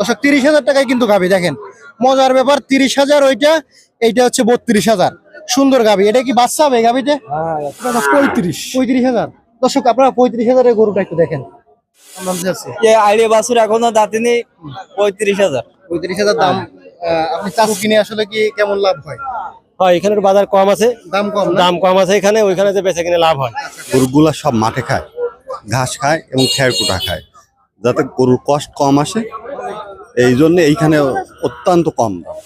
দর্শক তিরিশ হাজার টাকায় কিন্তু গাবি দেখেন। মজার ব্যাপার তিরিশ হাজার ওইটা এইটা হচ্ছে বত্রিশ হাজার। সুন্দর গাবি। এটা কি বাচ্চা হবে গাবিতে পঁয়ত্রিশ। পঁয়ত্রিশ হাজার। দর্শক আপনারা পঁয়ত্রিশ হাজারের গরুটা একটু দেখেন। বাছুর এখনও দাঁতিনি পঁয়ত্রিশ হাজার। পঁয়ত্রিশ হাজার দাম। আহ, আপনি চাষ কিনে আসলে কি কেমন লাভ হয়? হয় এখানের বাজার কম আছে। দাম কম দাম কম আছে এখানে ওইখানে যে বেচে কিনে লাভ হয়। গরুগুলা সব মাঠে খায়। ঘাস খায় এবং খেয়ার কুটা খায়। যাতে গরুর কষ্ট কম আসে এই জন্য এইখানে অত্যন্ত কম দাম।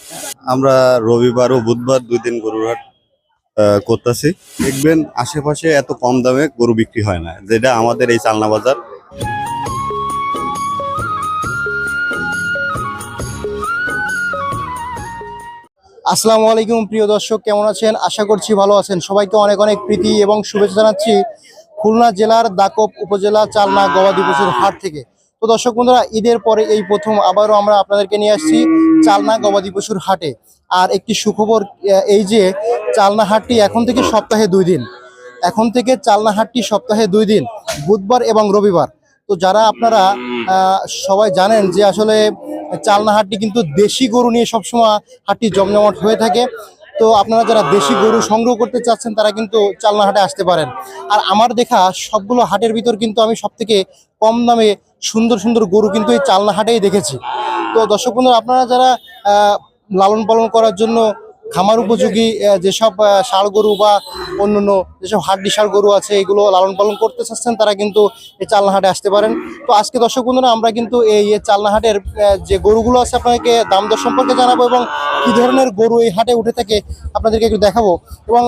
আমরা রবিবার ও বুধবার দুই দিন গরুর হাট করতেছি। দেখবেন আশেপাশে এত কম দামে গরু বিক্রি হয় না, যেটা আমাদের এই চালনা বাজার। আসসালামু আলাইকুম, প্রিয় দর্শক, কেমন আছেন? আশা করছি ভালো আছেন। সবাইকে অনেক অনেক প্রীতি এবং শুভেচ্ছা জানাচ্ছি খুলনা জেলার দাকব উপজেলা চালনা গবাদি পশুর হাট থেকে। তো দর্শক বন্ধুরা, ঈদের পরে এই প্রথম আবারও আমরা আপনাদেরকে নিয়ে আসছি চালনা গবাদি পশুর হাটে। আর একটি সুখবর এই যে চালনা হাটটি এখন থেকে সপ্তাহে দুই দিন। এখন থেকে চালনা হাটটি সপ্তাহে দুই দিন, বুধবার এবং রবিবার। তো যারা আপনারা সবাই জানেন যে আসলে চালনা হাটটি কিন্তু দেশি গরু নিয়ে সবসময় হাটটি জমজমাট হয়ে থাকে। তো আপনারা যারা দেশি গরু সংগ্রহ করতে চাচ্ছেন, তারা কিন্তু চালনা হাটে আসতে পারেন। আর আমার দেখা, সবগুলো হাটের ভিতর কিন্তু আমি সব থেকে কম দামে সুন্দর সুন্দর গরু কিন্তু এই চালনা হাটেই দেখেছি। তো দর্শক বন্ধুরা, আপনারা যারা লালন পালন করার জন্য খামার উপযোগী যেসব ষাঁড় গরু বা অন্যান্য যেসব হাড্ডি ষাঁড় গরু আছে, এগুলো লালন পালন করতে চাচ্ছেন, তারা কিন্তু এই চালনা হাটে আসতে পারেন। তো আজকে দর্শক বন্ধুরা, আমরা কিন্তু এই এই চালনা হাটের যে গরুগুলো আছে আপনাকে দাম দর সম্পর্কে জানাব এবং কি ধরনের গরু এই হাটে উঠে থাকে আপনাদেরকে একটু দেখাবো। এবং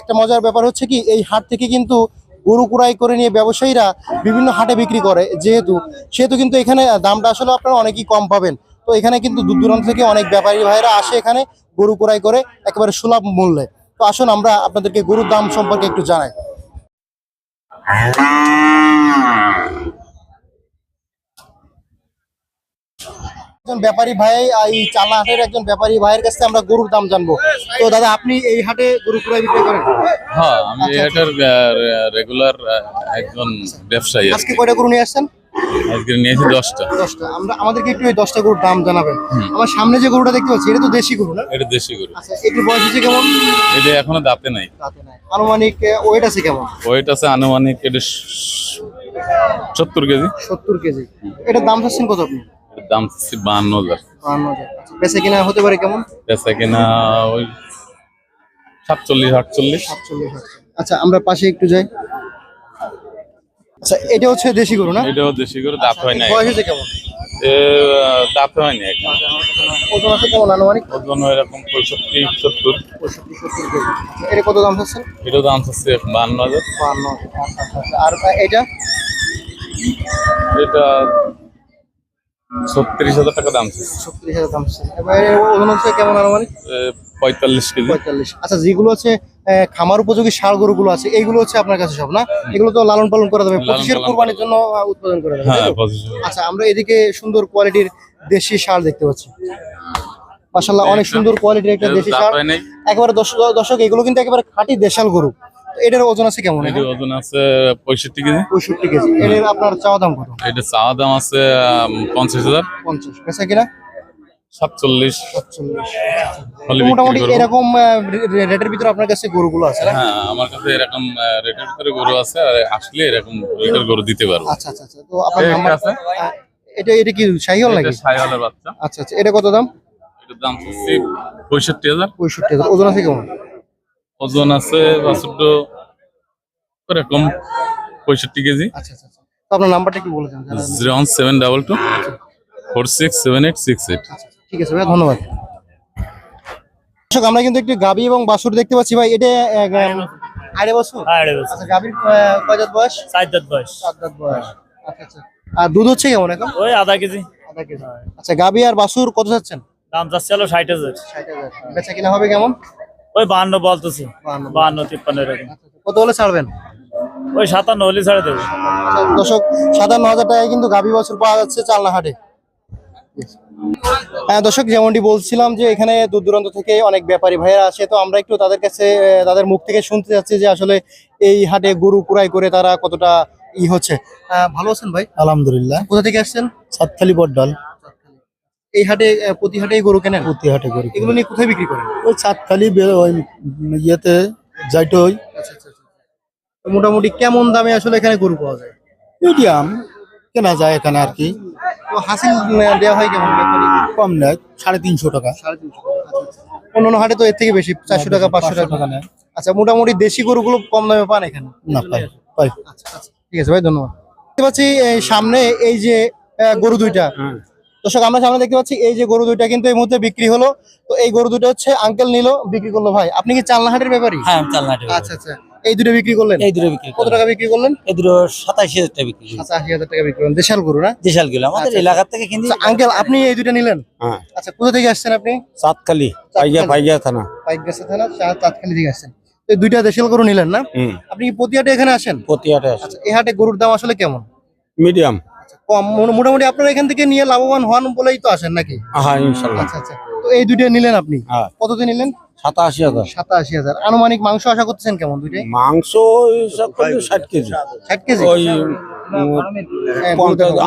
একটা মজার ব্যাপার হচ্ছে কি, এই হাট থেকে কিন্তু গরু কুড়াই করে নিয়ে ব্যবসায়ীরা বিভিন্ন হাটে বিক্রি করে, যেহেতু, সেহেতু কিন্তু এখানে দামটা আসলে আপনারা অনেকই কম পাবেন। তো এখানে কিন্তু দূর দূরান্ত থেকে অনেক ব্যাপারী ভাইরা আসে এখানে গরু ক্রয় করে একেবারে সুলভ মূল্যে। তো আসুন আমরা আপনাদেরকে গরুর দাম সম্পর্কে একটু জানাই। একজন ব্যাপারী ভাই এই চালা হাটের একজন ব্যাপারী ভাইয়ের কাছে আমরা গরুর দাম জানব। তো দাদা আপনি এই হাটে গরু কুড়াই বিক্রি করেন? হ্যাঁ আমি আচ্ছা, এটার রেগুলার একজন ব্যবসায়ী আজকে কয়টা গরু নিয়ে আসছেন? আজকে নিয়েছি দশটা। দশটা। আমরা আমাদেরকে একটু এই দশটা গরুর দাম জানাবেন। আমার সামনে যে গরুটা দেখতে পাচ্ছি এটা তো দেশি গরু না? এটা দেশি গরু। আচ্ছা এটির বয়স হচ্ছে কেমন? এটা এখনও দাঁতে নাই। তাতে নাই। আনুমানিক ওয়েট আছে কেমন? ওয়েট আছে আনুমানিক এটা সত্তর কেজি। সত্তর কেজি। এটার দাম চাচ্ছেন কত আপনি? দাম হচ্ছে বাহান্ন হাজার। বাহান্ন হাজার। আচ্ছা, কিনা হতে পারে কেমন? বেচা কিনা ওই সাতচল্লিশ আটচল্লিশ। সাতচল্লিশ আচ্ছা আমরা পাশে একটু যাই। আচ্ছা এটা হচ্ছে দেশি গরু না? এটাও দেশি গরু দাঁত হয় নাই। বয়স হচ্ছে কেমন? দাঁত ওজন আছে কেমন আনুমানিক? ওজন এরকম পঁয়ষট্টি সত্তর। পঁয়ষট্টি সত্তর এটা কত দাম এটাও দাম হচ্ছে হাজার। আচ্ছা আচ্ছা আচ্ছা। আর এটা? এটা ছত্রিশ হাজার টাকা দাম ছত্রিশ হাজার দাম ওজন হচ্ছে কেমন আনুমানিক? পঁয়তাল্লিশ কেজি। পঁয়তাল্লিশ। আচ্ছা যেগুলো হচ্ছে আহ, খামার উপযোগী ষাঁড় গরুগুলো আছে এইগুলো হচ্ছে আপনার কাছে সব না? এগুলো তো লালন পালন করা যাবে পঁচিশের কোরবানির জন্য উৎপাদন করা যাবে হ্যাঁ আচ্ছা আমরা এদিকে সুন্দর কোয়ালিটির দেশি ষাঁড় দেখতে পাচ্ছি। মাশাল্লাহ অনেক সুন্দর কোয়ালিটির একটা দেশি নাই। একেবারে দর্শক দর্শক এগুলো কিন্তু একেবারে খাঁটি দেশাল গরু। এটার ওজন আছে কেমন এটার ওজন আছে পঁয়ষট্টি কেজি। পঁয়ষট্টি কেজি। এর আপনার চাওয়া দাম কত? এটা চাওয়া দাম আছে আম, পঞ্চাশ হাজার। পঞ্চাশ। কিনা? সাতচল্লিশ। মোটামুটি এরকম রেটের ভিতরে আপনার কাছে গরুগুলো আছে হ্যাঁ আমার কাছে এরকম রেটের ভিতরে গরু আছে আর আসলে এরকম রেটের গরু দিতে পারব। আচ্ছা আচ্ছা আচ্ছা তো আপনার নাম্বার আছে। এটা এটা কি নাকি? এটা বাচ্চা। আচ্ছা আচ্ছা এটা কত দাম? এটার দাম হচ্ছে পঁয়ষট্টি হাজার। পঁয়ষট্টি হাজার। ওজন আছে কেমন? ওজন আছে বাছুরটো এরকম পঁয়ষট্টি কেজি। আচ্ছা আচ্ছা আচ্ছা। আপনার নাম্বারটা একটু বলে zero one seven double two four six seven eight six eight. ঠিক আছে ভাই ধন্যবাদ। আমরা কিন্তু একটি গাবি এবং বাসুর দেখতে পাচ্ছি। ভাই এটা আড়ে বছর। আচ্ছা গাবির কয় দাঁত বয়স? চার দাঁত বয়স। সাত দাঁত বয়স। আচ্ছা আচ্ছা। আর দুধ হচ্ছে কেমন এখন? ওই আধা কেজি। আধা কেজি। আচ্ছা গাবি আর বাসুর কত যাচ্ছেন? দাম যাচ্ছে হলো ষাট হাজার। ষাট হাজার। বেচা কিনা হবে কেমন? ওই বাহান্ন বলতেছি। বাহান্ন। তিপ্পান্ন এরকম। আচ্ছা, আচ্ছা, কত হলে ছাড়বেন? ওই সাতান্ন হলে ছাড়ে দেবে। আচ্ছা, দর্শক সাতান্ন হাজার টাকায় কিন্তু গাভী বছর পাওয়া যাচ্ছে চালনা হাটে হ্যাঁ দর্শক যেমনটি বলছিলাম যে এখানে দূর দূরান্ত থেকে অনেক ব্যাপারী ভাইয়েরা আসে তো আমরা একটু তাদের কাছে তাদের মুখ থেকে শুনতে চাচ্ছি যে আসলে এই হাটে গরু কুড়াই করে তারা কতটা ই হচ্ছে। ভালো আছেন ভাই? আলহামদুলিল্লাহ। কোথা থেকে আসছেন? সাতখালি বড্ডাল এই হাটে প্রতি হাটেই গরু কেনেন? প্রতি হাটে গরু এগুলো নিয়ে কোথায় বিক্রি করেন? ওই বে- ওই ইয়েতে যাইটই আচ্ছা আচ্ছা আচ্ছা। মোটামুটি কেমন দামে আসলে এখানে গরু পাওয়া যায়? মিডিয়াম কেনা যায় এখানে আর কি। তো হাসিল দেওয়া হয় কেমন? ব্যাপারী? কম নেয় সাড়ে তিনশো টাকা। সাড়ে তিনশো আচ্ছা, আচ্ছা। হাটে তো এর থেকে বেশি চারশো টাকা পাঁচশো টাকা নেয়। আচ্ছা মোটামুটি দেশি গরুগুলো কম দামে পান এখানে? না পাই পাই। আচ্ছা আচ্ছা ঠিক আছে ভাই ধন্যবাদ। দেখতে পাচ্ছি সামনে এই যে আহ, গরু দুইটা। দর্শক আমরা সামনে দেখতে পাচ্ছি এই যে গরু দুইটা কিন্তু এই মুহূর্তে বিক্রি হলো। তো এই গরু দুইটা হচ্ছে আঙ্কেল নিল বিক্রি করল ভাই। আপনি কি চালনা হাটের ব্যাপারী? হ্যাঁ আমি চালনাটি আচ্ছা আচ্ছা। এই দুটো বিক্রি করলেন? এই দুটো বিক্রি কত টাকা বিক্রি করলেন? এই দুটো সাতাশি হাজার টাকা বিক্রি আচ্ছা আশি হাজার টাকা বিক্রি করলেন। দেশাল গরু না? দেশালগুলো আমাদের আচ্ছা, এলাকা থেকে কিন্তু আচ্ছা আঙ্কেল আপনি এই দুটো নিলেন? হ্যাঁ। আচ্ছা কোথা থেকে আসছেন আপনি? সাতখালি পাইগা পাইগা থানা। পাইক গেছে থানা চা- থেকে আসছেন। এই দুইটা দেশাল গরু নিলেন না? আপনি প্রতি হাটে এখানে আসেন? প্রতি হাটে আচ্ছা এই হাটে গরুর দাম আসলে কেমন? মিডিয়াম। কম। মোটামুটি আপনারা এখান থেকে নিয়ে লাভবান হন বলেই তো আসেন নাকি? হ্যাঁ ইনশাল্লাহ। আচ্ছা আচ্ছা। তো এই দুইটা নিলেন আপনি? হ্যাঁ। কততে নিলেন? সাতাশি হাজার। সাতাশি হাজার। আনুমানিক মাংস আশা করতেছেন কেমন দুইটাই? মাংস ষাট কেজি। ষাট কেজি? ওই হ্যাঁ,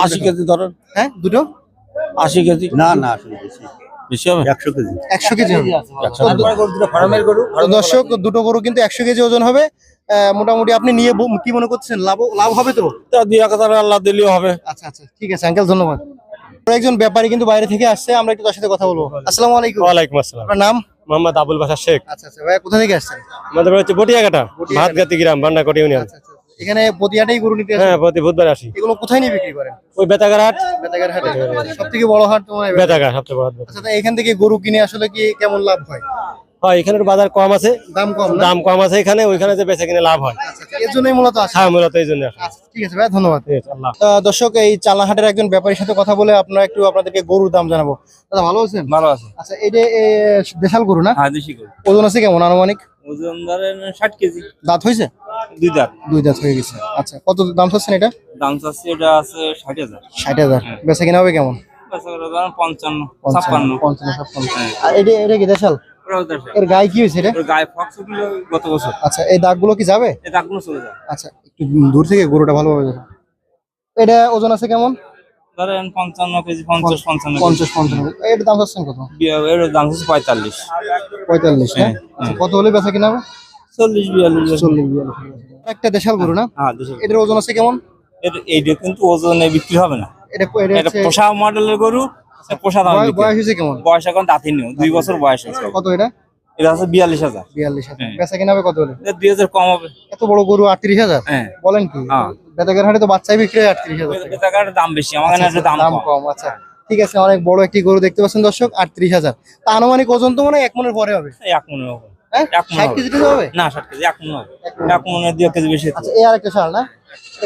আশি কেজি ধরেন। হ্যাঁ দুটো? আশি কেজি? না না বেশি বেশি হবে? একশো কেজি। একশো কেজি দর্শক দুটো গরু কিন্তু একশো কেজি ওজন হবে। মোটামুটি আপনি নিয়ে কি মনে করছেন লাভ লাভ হবে তো? তা দুই এক হাজার আল্লাহ দিলেও হবে। আচ্ছা আচ্ছা ঠিক আছে আঙ্কেল ধন্যবাদ। একজন ব্যাপারী কিন্তু বাইরে থেকে আসছে আমরা একটু তার সাথে কথা বলব। আসসালামু আলাইকুম। ওয়ালাইকুম আসসালাম। আপনার নাম? মোহাম্মদ আবুল বাসার শেখ। আচ্ছা আচ্ছা ভাইয়া কোথা থেকে আসছেন? আমাদের হচ্ছে বটিয়াঘাটা। ভাতগাতি গ্রাম বান্নাকটি ইউনিয়ন। আচ্ছা আচ্ছা আচ্ছা। এখানে প্রতিহাটেই গরু নিতে হ্যাঁ প্রতি বুধবার আসি। এগুলো কোথায় নিয়ে বিক্রি করেন? ওই বেতাগার হাট। বেতাগার হাটে। সব থেকে বড় হাট তোমার বেতাগার। বেতাগা সবচেয়ে বড় হাট। আচ্ছা এখান থেকে গরু কিনে আসলে কি কেমন লাভ হয়? হয় এখানে বাজার কম আছে। দাম কম দাম কম আছে এখানে ওইখানে যে বেচে কিনে লাভ হয়। এর জন্যই মূলত হ্যাঁ মূলত এই জন্য আচ্ছা ঠিক আছে ভাই ধন্যবাদ। দর্শক এই চালনাহাটের একজন ব্যাপারীর সাথে কথা বলে আপনারা একটু আপনাদেরকে গরুর দাম জানাব। দাদা ভালো আছেন? ভালো আছে। আচ্ছা এটা দেশাল গরু না? হ্যাঁ দেশি গরু। ওজন আছে কেমন আনুমানিক? ওজন ধরেন ষাট কেজি। দাঁত হয়েছে? দুই দাঁত। দুই দাঁত হয়ে গেছে। আচ্ছা কত দাম চাচ্ছেন এটা? দাম চাচ্ছে এটা আছে ষাট হাজার। বেচা কিনা হবে কেমন? বেচা আর এটা এটা কি দেশাল। এর গায়ে কি হয়েছে এটা? গায়ে ফক্স উঠল গত বছর। আচ্ছা এই দাগগুলো কি যাবে? এই দাগগুলো চলে যায় আচ্ছা একটু দূর থেকে গরুটা ভালোভাবে দেখো। এটা ওজন আছে কেমন? ধরেন পঞ্চান্ন কেজি পঞ্চাশ পঞ্চান্ন পঞ্চাশ পঞ্চান্ন এর দাম কত? এর দাম হচ্ছে পঁয়তাল্লিশ। পঁয়তাল্লিশ হ্যাঁ? আচ্ছা, কত হলে বেচা কিনা হবে? চল্লিশ বিয়াল্লিশ। চল্লিশ বিয়াল্লিশ একটা দেশাল গরু না? হ্যাঁ এটার ওজন আছে কেমন? এইটা কিন্তু ওজনে বিক্রি হবে না। এটা এটা এটা পোষা মডেলের গরু এটা পোষা দাম বয়- বয়স হয়েছে কেমন? বয়স এখন দাঁতি দুই বছর বয়স হয়েছে। কত এটা? এটা হচ্ছে বিয়াল্লিশ হাজার। বিয়াল্লিশ হাজার। বেচা কিনা হবে কত হলে? দুই হাজার কম হবে। এত বড় গরু আটত্রিশ হাজার? হ্যাঁ। বলেন কি? হ্যাঁ। বেতাগের হাটে তো বাচ্চাই বিক্রি হয় আটত্রিশ হাজার টাকা। দাম বেশি আমার কাছে আচ্ছা, দাম কম। আচ্ছা। ঠিক আছে অনেক বড় একটি গরু দেখতে পাচ্ছেন দর্শক আটত্রিশ হাজার। তা আনুমানিক ওজন তো মনে হয় এক মনের পরে হবে। এক মনে হবে ষাট হবে। কেজি হবে? না ষাট কেজি এক মনে হবে। এক মনে দুই কেজি বেশি আচ্ছা এই আরেকটা শাল না?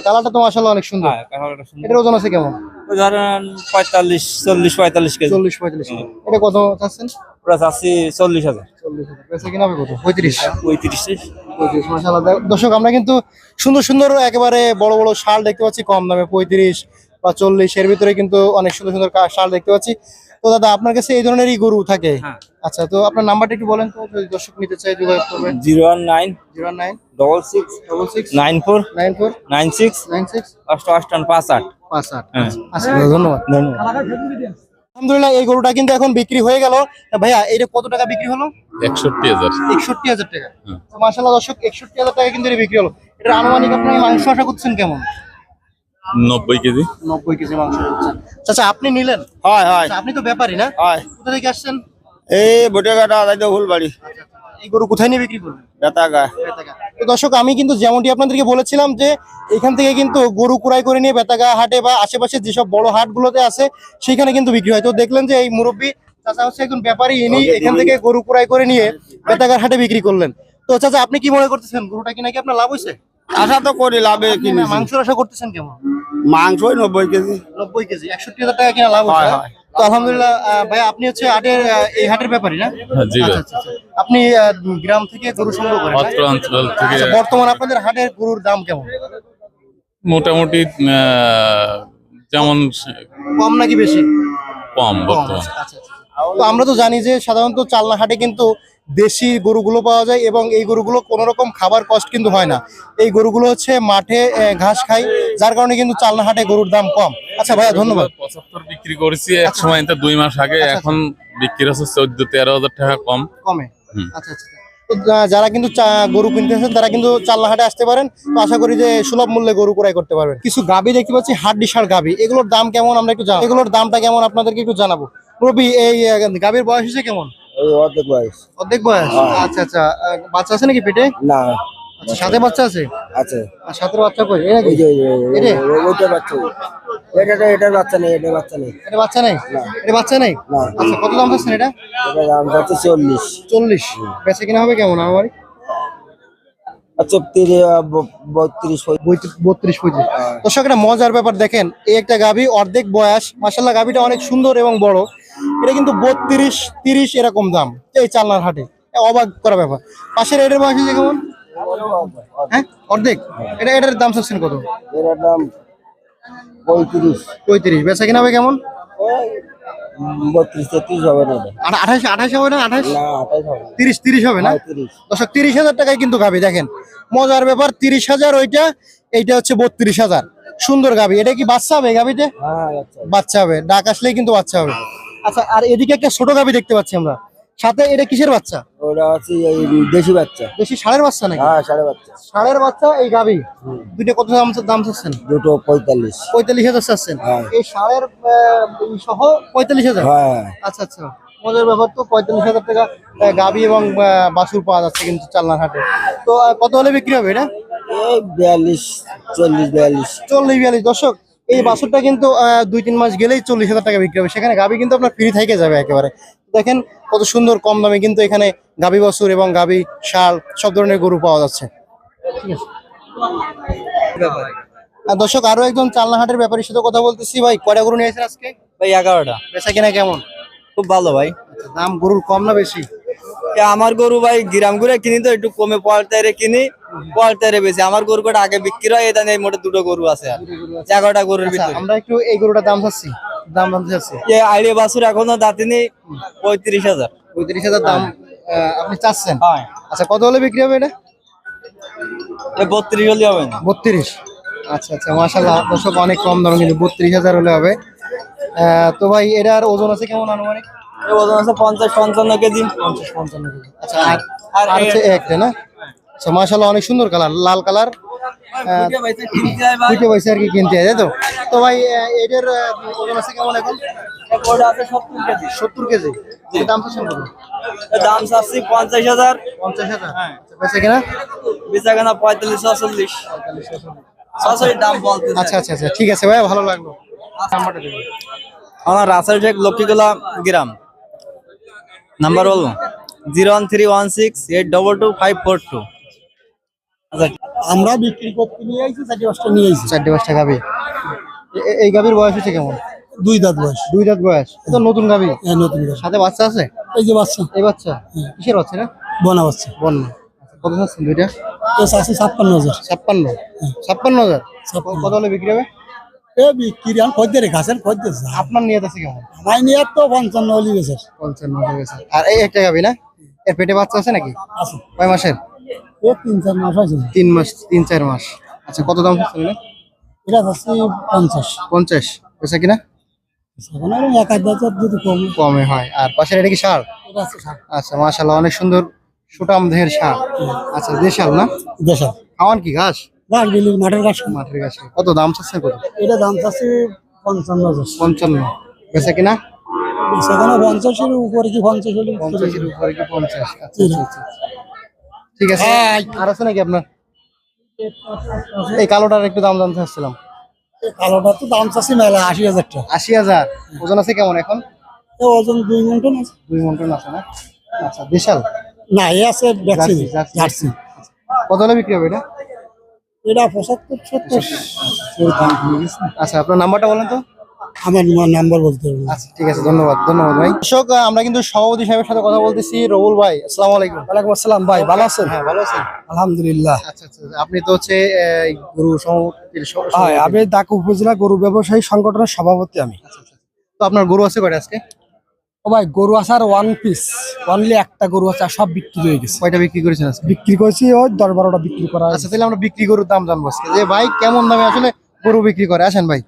কালারটা তো মাসাল্লাহ অনেক সুন্দর। হ্যাঁ কাঁকড়াটা সুন্দর। এটার ওজন আছে কেমন? ধরেন পঁয়তাল্লিশ চল্লিশ পঁয়তাল্লিশ কেজি। চল্লিশ পঁয়তাল্লিশ এটা কত চাচ্ছেন? চল্লিশ হাজার। মাসাল্লাহ দর্শক আমরা কিন্তু সুন্দর সুন্দর একেবারে বড় বড় শাল দেখতে পাচ্ছি কম দামে পঁয়ত্রিশ বা চল্লিশ। এর ভিতরে কিন্তু অনেক সুন্দর সুন্দর শাল দেখতে পাচ্ছি। তো দাদা আপনার কাছে এই ধরনেরই গরু থাকে? হ্যাঁ। আচ্ছা তো আপনার নাম্বারটা একটু বলেন তো যদি দর্শক নিতে চাই যোগাযোগ করবে zero one nine zero nine double six double six nine four nine four nine six nine six অষ্ট অষ্টান্ন পাঁচ আট। পাঁচ আট। হ্যাঁ। আচ্ছা ধন্যবাদ। ধন্যবাদ। আলহামদুলিল্লাহ এই গরুটা কিন্তু এখন বিক্রি হয়ে গেল। ভাইয়া এটা কত টাকা বিক্রি হলো? একষট্টি হাজার। একষট্টি হাজার টাকা। তো মাসাল্লাহ দর্শক একষট্টি হাজার টাকা কিন্তু বিক্রি হলো। এটা আনুমানিক আপনার মাংস আশা করছেন কেমন? নব্বই কেজি। নব্বই কেজি মাংস চাচা আপনি নিলেন? হয় হয়। আচ্ছা, আপনি তো ব্যাপারী না? হয়। কোথা থেকে আসছেন? এই বটিয়াঘাটা আদাইতে ফুলবাড়ি। এই গরু কোথায় নিয়ে বিক্রি করবেন? বেতাগা। তো দর্শক আমি কিন্তু যেমনটি আপনাদেরকে বলেছিলাম যে এখান থেকে কিন্তু গরু কুড়াই করে নিয়ে বেতাগা হাটে বা আশেপাশে যেসব বড় হাটগুলোতে আছে সেখানে কিন্তু বিক্রি হয়। তো দেখলেন যে এই মুরব্বী চাচা হচ্ছে একজন ব্যাপারী ইনি এখান থেকে গরু কুড়াই করে নিয়ে বেতাগার হাটে বিক্রি করলেন। তো চাচা আপনি কি মনে করতেছেন? গরুটা কিনা কি আপনার লাভ হয়েছে? আশা তো করি লাভে কিনি মাংসের আশা করতেছেন কেমন? মাংস ওই নব্বই কেজি। নব্বই কেজি একষট্টি হাজার টাকা কিনা লাভ হয়, হয়। তো আলহামদুলিল্লাহ ভাই আপনি হচ্ছে হাটের এই হাটের ব্যাপারী না? হ্যাঁ, জি আচ্ছা, আচ্ছা, আচ্ছা। আপনি গ্রাম থেকে গরু সংগ্রহ করেন অঞ্চল থেকে বর্তমান আপনাদের হাটের গরুর দাম কেমন? মোটামুটি আহ, যেমন কম নাকি বেশি? কম বর্তমান। আচ্ছা। তো আমরা তো জানি যে সাধারণত চালনা হাটে কিন্তু দেশি গরুগুলো পাওয়া যায় এবং এই গরুগুলো কোনো রকম খাবার কষ্ট কিন্তু হয় না। এই গরুগুলো হচ্ছে মাঠে ঘাস খায় যার কারণে কিন্তু চালনা হাটে গরুর দাম কম। আচ্ছা ভাইয়া ধন্যবাদ। পঁচাত্তর বিক্রি করেছি এক সময় দুই মাস আগে আচ্ছা, এখন বিক্রি হচ্ছে চোদ্দ তেরো হাজার টাকা কম। কমে? আচ্ছা আচ্ছা যারা কিন্তু গরু কিনতেছেন তারা কিন্তু চালনা হাটে আসতে পারেন। তো আশা করি যে সুলভ মূল্যে গরু ক্রয় করতে পারবেন। কিছু গাবি দেখতে পাচ্ছি হাট ডিসার গাবি। এগুলোর দাম কেমন আমরা একটু জানাব। এগুলোর দামটা কেমন আপনাদেরকে একটু জানাব। রবি এই গাবির বয়স হচ্ছে কেমন? অর্ধেক বয়স। অর্ধেক বয়স? আচ্ছা আচ্ছা। বাচ্চা আছে নাকি পেটে? না। আচ্ছা সাথে বাচ্চা আছে? আছে। আর সাথে বাচ্চা কই? এই নাকি? এই? ওইটা বাচ্চা। এটা এটা বাচ্চা নেই এটা বাচ্চা নেই। এটা বাচ্চা নেই? এটা বাচ্চা নেই? না। আচ্ছা কত দাম পাচ্ছেন এটা? এটা দাম হচ্ছে চল্লিশ। চল্লিশ। বেচে কিনা হবে কেমন আমার আচ্ছা বত্রিশ বত্রিশ পঁয়ত্রিশ। দর্শক একটা মজার ব্যাপার দেখেন এই একটা গাভী অর্ধেক বয়স। মাসাল্লাহ গাভীটা অনেক সুন্দর এবং বড়। এটা কিন্তু বত্রিশ তিরিশ এরকম দাম। এই চালনার হাটে। অবাক করা ব্যাপার। পাশের এটার বয়স হচ্ছে কেমন? হ্যাঁ? অর্ধেক? এটা এটার দাম চাচ্ছেন কত? এটার দাম পঁয়ত্রিশ। পঁয়ত্রিশ। বেচা কিনা হবে কেমন? বত্রিশ তেত্রিশ হবে না আঠাশ আঠাশ হবে না? আঠাশ? তিরিশ তিরিশ হবে না? দর্শক তিরিশ হাজার টাকায় কিন্তু গাভী দেখেন মজার ব্যাপার তিরিশ হাজার ওইটা এইটা হচ্ছে বত্রিশ হাজার। সুন্দর গাভী এটা কি বাচ্চা হবে গাভীতে হ্যাঁ বাচ্চা হবে। ডাক আসলেই কিন্তু বাচ্চা হবে। আচ্ছা আর এদিকে একটা ছোট গাভী দেখতে পাচ্ছি আমরা। সাথে এটা কিসের বাচ্চা? ওটা হচ্ছে এই দেশি বাচ্চা। দেশি ষাঁড়ের বাচ্চা নাকি? হ্যাঁ সাড়ে বাচ্চা। ষাঁড়ের বাচ্চা এই গাভী? দুইটা কত দাম দাম চাচ্ছেন? দুটো পঁয়তাল্লিশ। পঁয়তাল্লিশ হাজার চাচ্ছেন। হ্যাঁ। এই ষাঁড়ের সহ পঁয়তাল্লিশ হাজার? হ্যাঁ আচ্ছা আচ্ছা। মজার ব্যাপার তো পঁয়তাল্লিশ হাজার টাকা গাভী এবং বাসুর পাওয়া যাচ্ছে কিন্তু চালনার হাটে। তো কত হলে বিক্রি হবে এটা? এই বিয়াল্লিশ চল্লিশ বিয়াল্লিশ। চল্লিশ বিয়াল্লিশ। দর্শক এই বাছুরটা কিন্তু দুই তিন মাস গেলেই চল্লিশ হাজার টাকা বিক্রি হবে। সেখানে গাভী কিন্তু আপনার ফ্রি থেকে যাবে একেবারে। দেখেন কত সুন্দর কম দামে কিন্তু এখানে গাভী বাছুর এবং গাভী শাল সব ধরনের গরু পাওয়া যাচ্ছে। ঠিক আছে? আর দর্শক আরও একজন চালনাহাটের ব্যাপারের সাথে কথা বলতেছি। ভাই কয়টা গরু নিয়েছেন আজকে? ভাই এগারোটা। বেচা কিনা কেমন? খুব ভালো ভাই। আচ্ছা, দাম গরুর কম না বেশি? আমার গরু ভাই গ্রাম ঘুরে কিনি তো একটু কমে পলটাইরে কিনি। পলটাইরে বেশি। আমার গরু কটা আগে বিক্রি হয় এটা নেই মোটে দুটো গরু আছে আর। এগারোটা গরুর আচ্ছা ভিতরে। আমরা একটু এই গরুটার দাম চাচ্ছি। দাম জানতে চাচ্ছি। যে আইডিয়া বাছুর এখনও দাঁতিনি পঁয়ত্রিশ হাজার। পঁয়ত্রিশ হাজার দাম। আপনি চাচ্ছেন? আচ্ছা কত হলে বিক্রি হবে এটা? বত্রিশ হলে হবে না। বত্রিশ। আচ্ছা আচ্ছা মাশাল্লাহ দর্শক অনেক কম দাম কিন্তু বত্রিশ হাজার হলে হবে। তো ভাই এটার ওজন আছে কেমন আনুমানিক? ওজন আছে পঞ্চাশ পঞ্চান্ন কেজি। পঞ্চাশ পঞ্চান্ন কেজি। আচ্ছা আর আর আর একটা না? আচ্ছা মাশাল্লাহ অনেক সুন্দর কালার লাল কালার। দুটো পয়সা আর কি কিনতে হয় তাই তো? তো ভাই এটার ওজন আছে কেমন এখন? সত্তর কেজি। দাম কত দাম চাচ্ছি পঞ্চাশ হাজার। পঞ্চাশ হাজার? আচ্ছা, বেচা কিনা? পঁয়তাল্লিশ ছচল্লিশ। দাম বলতে আচ্ছা আচ্ছা আচ্ছা ঠিক আছে ভাই ভালো লাগল। নাম্বারটা দেবেন। আমার রাসেল শেখ লক্ষ্মীগোলা গ্রাম। নাম্বার বলব? Zero one three one six eight double two five four two. আচ্ছা আমরা বিক্রি করতে নিয়ে আইছি চারটি পাঁচটা নিয়ে আইছি। চারটে পাঁচটা গাবি এই গাবির বয়স হচ্ছে কেমন? দুই দাঁত বয়স। দুই দাঁত বয়স। এ তো নতুন গাবি হ্যাঁ নতুন গাছ। সাথে বাচ্চা আছে? এই যে বাচ্চা। এই বাচ্চা? কিসের বাচ্চা না বনা বাচ্চা। বন্যা কত চাচ্ছেন দুইটা? তো আছে ছাপ্পান্ন হাজার। ছাপ্পান্ন? ছাপ্পান্ন হাজার। কত হলে বিক্রি হবে? এ বিক্রি আর খদ্দের গাছের খদ্দের আপনার নিয়ে আছে কেমন? আমার নিয়ে তো পঞ্চান্ন হলি বেচার পঞ্চান্ন হয়ে গেছে আর এই একটা গাবি না? এর পেটে বাচ্চা আছে নাকি? আছে। কয় মাসের? তিন চার মাস হয়েছে। তিন মাস তিন চার মাস। আচ্ছা কত দাম চাচ্ছেন এটা? আছে পঞ্চাশ। পঞ্চাশ। বেচা কিনা? এখন আর হাজার যদি কম কমে হয়। আর পাশের এটা কি সার। আচ্ছা মাশাল্লাহ অনেক সুন্দর সুটাম দেহের সার। আচ্ছা দেশাল না? দেশা খাওয়ান কি ঘাস? ঘাস বিলির মাঠের ঘাস। মাঠের ঘাস। কত দাম চাচ্ছে কত? এটা দাম আছে পঞ্চান্ন পঞ্চান্ন। বেচা কিনা? সেখানে পঞ্চাশের উপরে কি পঞ্চাশ হলে পঞ্চাশের উপরে কি পঞ্চাশ? আচ্ছা, আচ্ছা, আচ্ছা। ঠিক আছে? আর আছে নাকি আপনার? এই কালোটার একটু দাম জানতে চাচ্ছিলাম। কালোটা তো দাম চাচ্ছি মেলা আশি হাজার টাকা। আশি হাজার। ওজন আছে কেমন এখন? ওজন দুই মন্টন আছে। দুই মন্টন আছে না? আচ্ছা বিশাল। না এ আছে জার্সি, কত হলে বিক্রি হবে এটা? এটা পঁচাত্তর সত্তর। গেছে। আচ্ছা আপনার নাম্বারটা বলেন তো। আমার নাম্বার বলতে পারব আচ্ছা ঠিক আছে ধন্যবাদ ধন্যবাদ ভাই। দর্শক আমরা কিন্তু সভাপতি সাহেবের সাথে কথা বলতেছি। রবুল ভাই আসসালামু আলাইকুম। ওয়ালাইকুম আসসালাম ভাই ভালো আছেন? হ্যাঁ ভালো আছেন। আলহামদুলিল্লাহ। আচ্ছা আচ্ছা আচ্ছা। আপনি তো হচ্ছে গরু সভাপতির স- আমি ডাক উপজেলা গরু ব্যবসায়ী সংগঠনের সভাপতি আমি। তো আপনার গরু আছে কয়টা আজকে? ও ভাই গরু আছে আর ওয়ান পিস অনলি একটা গরু আছে আর সব বিক্রি হয়ে গেছে। কয়টা বিক্রি করেছেন আজকে? বিক্রি করেছি ওই দশ বারোটা বিক্রি করা আচ্ছা তাহলে আমরা বিক্রি গরুর দাম জানব আজকে। যে ভাই কেমন দামে আসলে গরু বিক্রি করে? আসেন ভাই।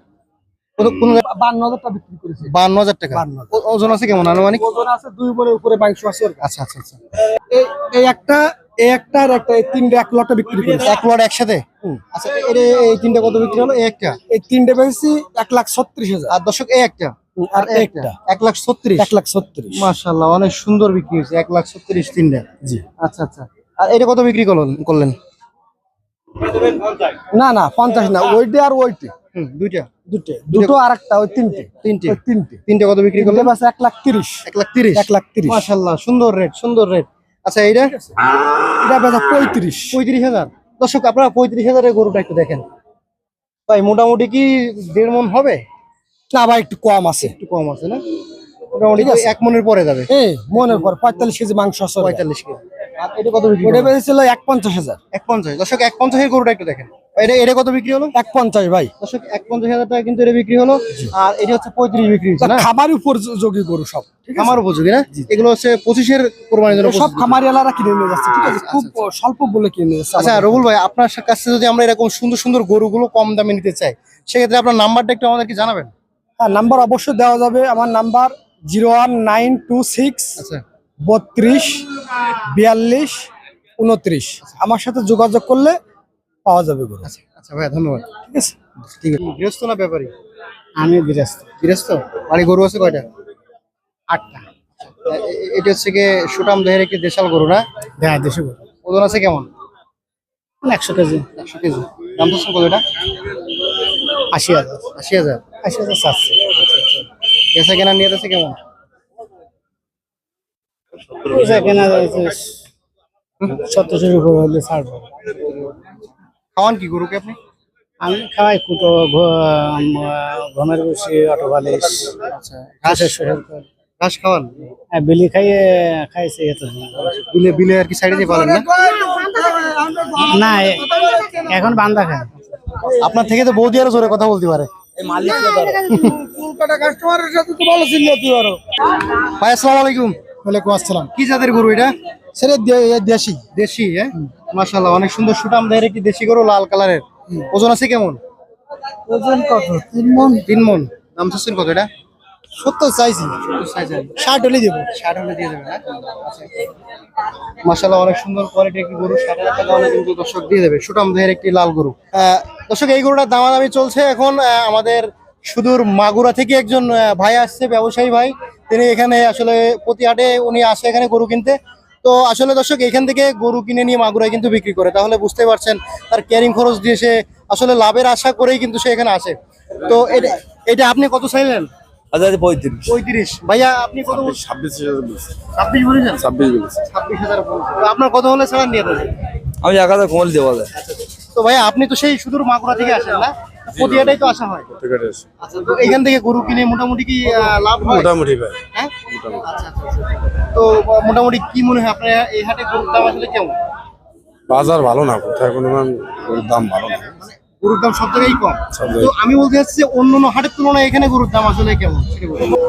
বান্ন হাজার টাকা ওজন আছে কেমন? আনুমানিক? ওজন আছে দুই বলের উপরে মাংস আছে আচ্ছা আচ্ছা আচ্ছা। এই এই একটা এই একটা আর একটা এই তিনটে এক লটটা বিক্রি করেছি। এক লট একসাথে? আচ্ছা এর এই তিনটা কত বিক্রি হলো? এই একটা? এই তিনটে বেশি এক লাখ ছত্রিশ হাজার। আর দর্শক এই একটা? আর এই একটা। এক লাখ ছত্রিশ? এক লাখ ছত্রিশ। অনেক সুন্দর বিক্রি হয়েছে। এক লাখ ছত্রিশ তিনটা। জি। আচ্ছা আচ্ছা। আর এটা কত বিক্রি করলেন করলেন? না না পঞ্চাশ না ওইটে আর ওইটে। হুম দুইটা। দুটো। দুটো আর একটা ওই তিনটে। তিনটে। তিনটে। তিনটে কত বিক্রি তিনটে করলেন? বাস এক লাখ তিরিশ। এক লাখ তিরিশ। এক লাখ তিরিশ। মাশাল্লাহ সুন্দর রেট সুন্দর রেট। আচ্ছা এইটা? এটা বেচা পঁয়ত্রিশ। পঁয়ত্রিশ হাজার। দর্শক আপনারা পঁয়ত্রিশ হাজারের গরুটা একটু দেখেন। ভাই মোটামুটি কি দেড় মন হবে? না ভাই একটু কম আছে। একটু কম আছে না? মোটামুটি। এক মনের পরে যাবে। মনের পর। পঁয়তাল্লিশ কেজি মাংস আছে। পঁয়তাল্লিশ কেজি। আর এটা কত বিক্রি ওটা বেচেছিল এক পঞ্চাশ হাজার। এক পঞ্চাশ দর্শক এক পঞ্চাশের গরুটা একটু দেখেন। এটা এটা কত বিক্রি হলো? এক পঞ্চাশ ভাই। দর্শক এক পঞ্চাশ হাজার টাকা কিন্তু এটা বিক্রি হলো। আর এটা হচ্ছে পঁয়ত্রিশ বিক্রি হচ্ছে না? খামার উপর গরু সব উপযোগী না? এগুলো হচ্ছে পঁচিশের কোরবানির জন্য সব। খামারি কিনে নিয়ে যাচ্ছে ঠিক আছে? খুব স্বল্প বলে কিনে নিয়ে যাচ্ছে আচ্ছা। রবুল ভাই আপনার কাছে যদি আমরা এরকম সুন্দর সুন্দর গরুগুলো কম দামে নিতে চাই সেক্ষেত্রে আপনার নাম্বারটা একটু আমাদেরকে জানাবেন? হ্যাঁ নাম্বার অবশ্যই দেওয়া যাবে। আমার number zero one nine two six আচ্ছা। বত্রিশ বিয়াল্লিশ উনত্রিশ। আমার সাথে যোগাযোগ করলে পাওয়া যাবে গরু। আচ্ছা আচ্ছা ভাই ধন্যবাদ। ঠিক আছে? ঠিক আছে। গৃহস্থ না ব্যাপারী? আমি বিরাস্ত গৃহস্থ? বাড়ি গরু আছে কয়টা? আটটা। এটা হচ্ছে গিয়ে সুটাম দেহের একটি দেশাল গরু না? হ্যাঁ দেশে গরু। ওজন আছে কেমন? একশো কেজি। একশো কেজি। দাম তো কত এটা? আশি হাজার। আশি হাজার। আশি হাজার সাতশো। বেচা কেনা নিয়ে আছে কেমন? পয়সা কেনা যাচ্ছে সত্তরের উপর হলে ছাড়বো। খাওয়ান কি গরুকে আপনি? আমি খাওয়াই কুটো ঘমের বসি অটো বালিশ আচ্ছা ঘাসের শরীর ঘাস খাওয়ান? বিলি খাইয়ে খাইছে এত বিলে বিলে আর কি সাইডে দিয়ে পারেন না? না এখন বান্দা খায়। আপনার থেকে তো বৌদি আরও জোরে কথা বলতে পারে। কাস্টমারের সাথে তো ভালো চিল্লাতে পারো ভাই আসসালামু আলাইকুম। ওয়ালাইকুম আসসালাম কি জাতের গরু এটা? সেটা দেশি। দেশি হ্যাঁ মাশাআল্লাহ অনেক সুন্দর সুটাম দেহের একটি দেশি গরু লাল কালারের। ওজন আছে কেমন? ওজন কত? তিন মন। তিন মন। দাম চাচ্ছেন কত এটা? সত্তর চাইছি। ষাট হলে দেবো। ষাট হলে দিয়ে দেবে মাসাল্লাহ অনেক সুন্দর কোয়ালিটি একটি গরু ষাট হাজার টাকা হলে কিন্তু দর্শক দিয়ে দেবে। সুটাম দেহের একটি লাল গরু। আহ, দর্শক এই গরুটার দামাদামি চলছে এখন আহ, আমাদের সুদূর মাগুরা থেকে একজন ভাই আসছে ব্যবসায়ী ভাই। তিনি এখানে আসলে প্রতি হাটে উনি আসে এখানে গরু কিনতে। তো আসলে দর্শক এখান থেকে গরু কিনে নিয়ে মাগুরায় কিন্তু বিক্রি করে। তাহলে বুঝতে পারছেন তার ক্যারিং খরচ দিয়ে সে আসলে লাভের আশা করেই কিন্তু সে এখানে আসে। তো এটা এটা আপনি কত চাইলেন আচ্ছা পঁয়ত্রিশ। পঁয়ত্রিশ। ভাইয়া আপনি কত ছাব্বিশ ছাব্বিশ বলেছেন? ছাব্বিশ ছাব্বিশ হাজার আপনার কত হলে ছাড়া নিয়ে আমি এক হাজার কমল দেবো তো ভাইয়া আপনি তো সেই সুদূর মাগুরা থেকে আসেন না? প্রতি হাটেই তো আসা হয়। আচ্ছা তো এখান থেকে গরু কিনে মোটামুটি কি লাভ হয়? মোটামুটি ভাই। হ্যাঁ? আচ্ছা আচ্ছা আচ্ছা। তো মোটামুটি কি মনে হয় আপনার এই হাটে গরুর দাম আসলে কেমন? বাজার ভালো না কোথায় কোনো গরুর দাম ভালো না। গরুর দাম সব জায়গায় কম। তো আমি বলতে চাচ্ছি যে অন্য অন্য হাটের তুলনায় এখানে গরুর দাম আসলে কেমন?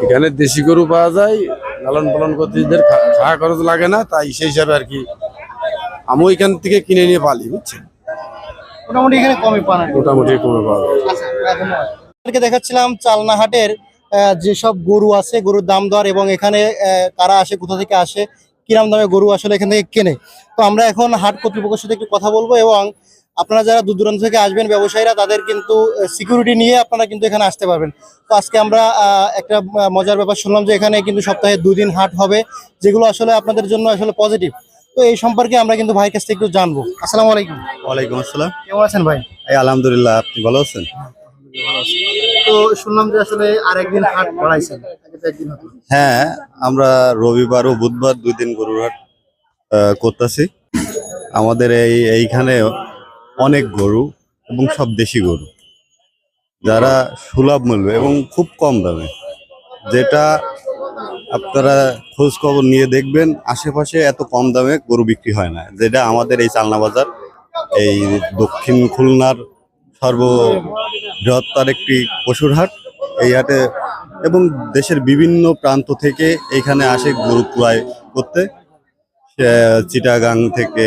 এখানে দেশি গরু পাওয়া যায় লালন পালন করতে এদের খাওয়া খরচ লাগে না তাই সেই হিসাবে আর কি আমি এখান থেকে কিনে নিয়ে পালি বুঝছেন? মোটামুটি এখানে কমই পান মোটামুটি কমে পাওয়া যায়। আচ্ছা, দেখাচ্ছিলাম চালনা হাটের যেসব গরু আছে গরুর দাম দর এবং এখানে কারা আসে কোথা থেকে আসে কিরাম দামে গরু আসলে এখান থেকে কেনে। তো আমরা এখন হাট কর্তৃপক্ষের সাথে একটু কথা বলব এবং আপনারা যারা দূর দূরান্ত থেকে আসবেন ব্যবসায়ীরা তাদের কিন্তু সিকিউরিটি নিয়ে আপনারা কিন্তু এখানে আসতে পারবেন। তো আজকে আমরা একটা মজার ব্যাপার শুনলাম যে এখানে কিন্তু সপ্তাহে দুদিন হাট হবে যেগুলো আসলে আপনাদের জন্য আসলে পজিটিভ তো এই সম্পর্কে আমরা কিন্তু ভাইয়ের কাছ থেকে একটু জানব। আসসালামু আলাইকুম। ওয়ালাইকুম আসসালাম। কেমন আছেন ভাই? এই আলহামদুলিল্লাহ আপনি ভালো আছেন? তো শুনলাম যে আসলে আরেকদিন হাট বাড়াইছেন হ্যাঁ আমরা রবিবার ও বুধবার দুই দিন গরুর হাট করতেছি। আমাদের এই এইখানে অনেক গরু এবং সব দেশি গরু যারা সুলভ মূল্য এবং খুব কম দামে যেটা আপনারা খোঁজ খবর নিয়ে দেখবেন, আশেপাশে এত কম দামে গরু বিক্রি হয় না। যেটা আমাদের এই চালনা বাজার, এই দক্ষিণ খুলনার সর্ব বৃহত্তর একটি পশুর হাট, এই হাটে এবং দেশের বিভিন্ন প্রান্ত থেকে এখানে আসে গরু ক্রয় করতে। চিটাগাং থেকে,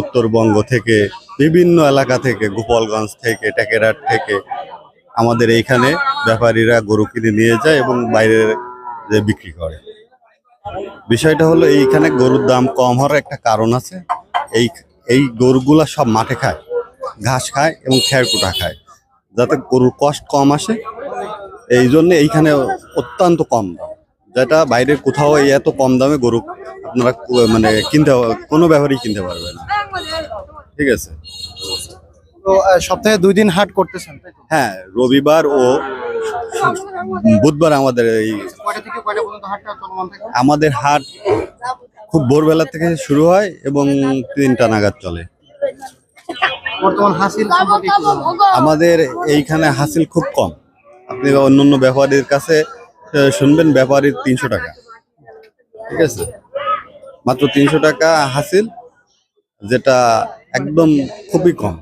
উত্তরবঙ্গ থেকে, বিভিন্ন এলাকা থেকে, গোপালগঞ্জ থেকে টেকেরাট থেকে আমাদের এইখানে ব্যাপারীরা গরু কিনে নিয়ে যায় এবং বাইরে যে বিক্রি করে। বিষয়টা হলো এইখানে গরুর দাম কম হওয়ার একটা কারণ আছে। এই এই গরুগুলা সব মাঠে খায়, ঘাস খায় এবং খেরকুটা খায়। যাতে গরুর কষ্ট কম আসে, এই জন্য এইখানে অত্যন্ত কম দাম। যেটা বাইরে কোথাও এই এত কম দামে গরু আপনারা মানে কিনতে কোনো ব্যাপারেই কিনতে পারবে না। ঠিক আছে? তো সপ্তাহে দুই দিন হাট করতেছেন হ্যাঁ রবিবার ও বুধবার আমাদের এই আমাদের হাট খুব ভোরবেলা থেকে শুরু হয় এবং তিনটা নাগাদ চলে। আমাদের এইখানে হাসিল খুব কম। আপনি অন্য অন্য ব্যাপারীর কাছে শুনবেন ব্যাপারীর তিনশো টাকা। ঠিক আছে? মাত্র তিনশো টাকা হাসিল যেটা একদম খুবই কম।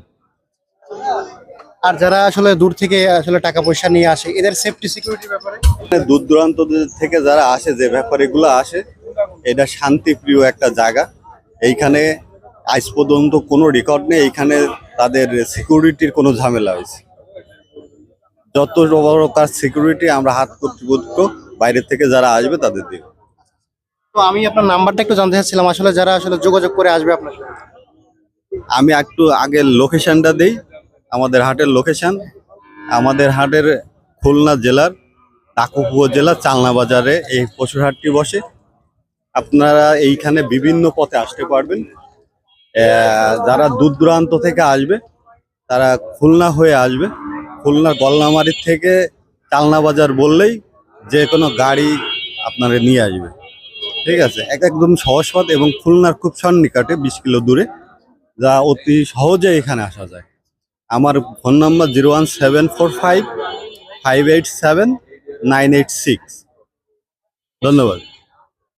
আর যারা আসলে দূর থেকে আসলে টাকা পয়সা নিয়ে আসে এদের সেফটি সিকিউরিটির ব্যাপারে? মানে দূর দূরান্ত থেকে যারা আসে যে ব্যাপারীগুলো আসে এটা শান্তিপ্রিয় একটা জায়গা। এইখানে আজ পর্যন্ত কোনো রেকর্ড নেই এইখানে তাদের সিকিউরিটির কোনো ঝামেলা হয়েছে। যত বড় কাজ সিকিউরিটি আমরা হাত কর্তৃপক্ষ বাইরে থেকে যারা আসবে তাদের দিব। তো আমি আপনার নাম্বারটা একটু জানতে চাচ্ছিলাম আসলে যারা আসলে যোগাযোগ করে আসবে আপনার আমি একটু আগে লোকেশনটা দেই। আমাদের হাটের লোকেশন আমাদের হাটের খুলনা জেলার টাকুপ উপজেলা চালনা বাজারে এই পশুর হাটটি বসে। আপনারা এইখানে বিভিন্ন পথে আসতে পারবেন। যারা দূর দূরান্ত থেকে আসবে, তারা খুলনা হয়ে আসবে। খুলনা গলনামারির থেকে চালনা বাজার বললেই যে কোনো গাড়ি আপনারা নিয়ে আসবে। ঠিক আছে? এক একদম সহজ পথ এবং খুলনার খুব সন্নিকটে, বিশ কিলো দূরে, যা অতি সহজে এখানে আসা যায়। আমার phone number zero one seven four five five eight seven nine eight six. ধন্যবাদ।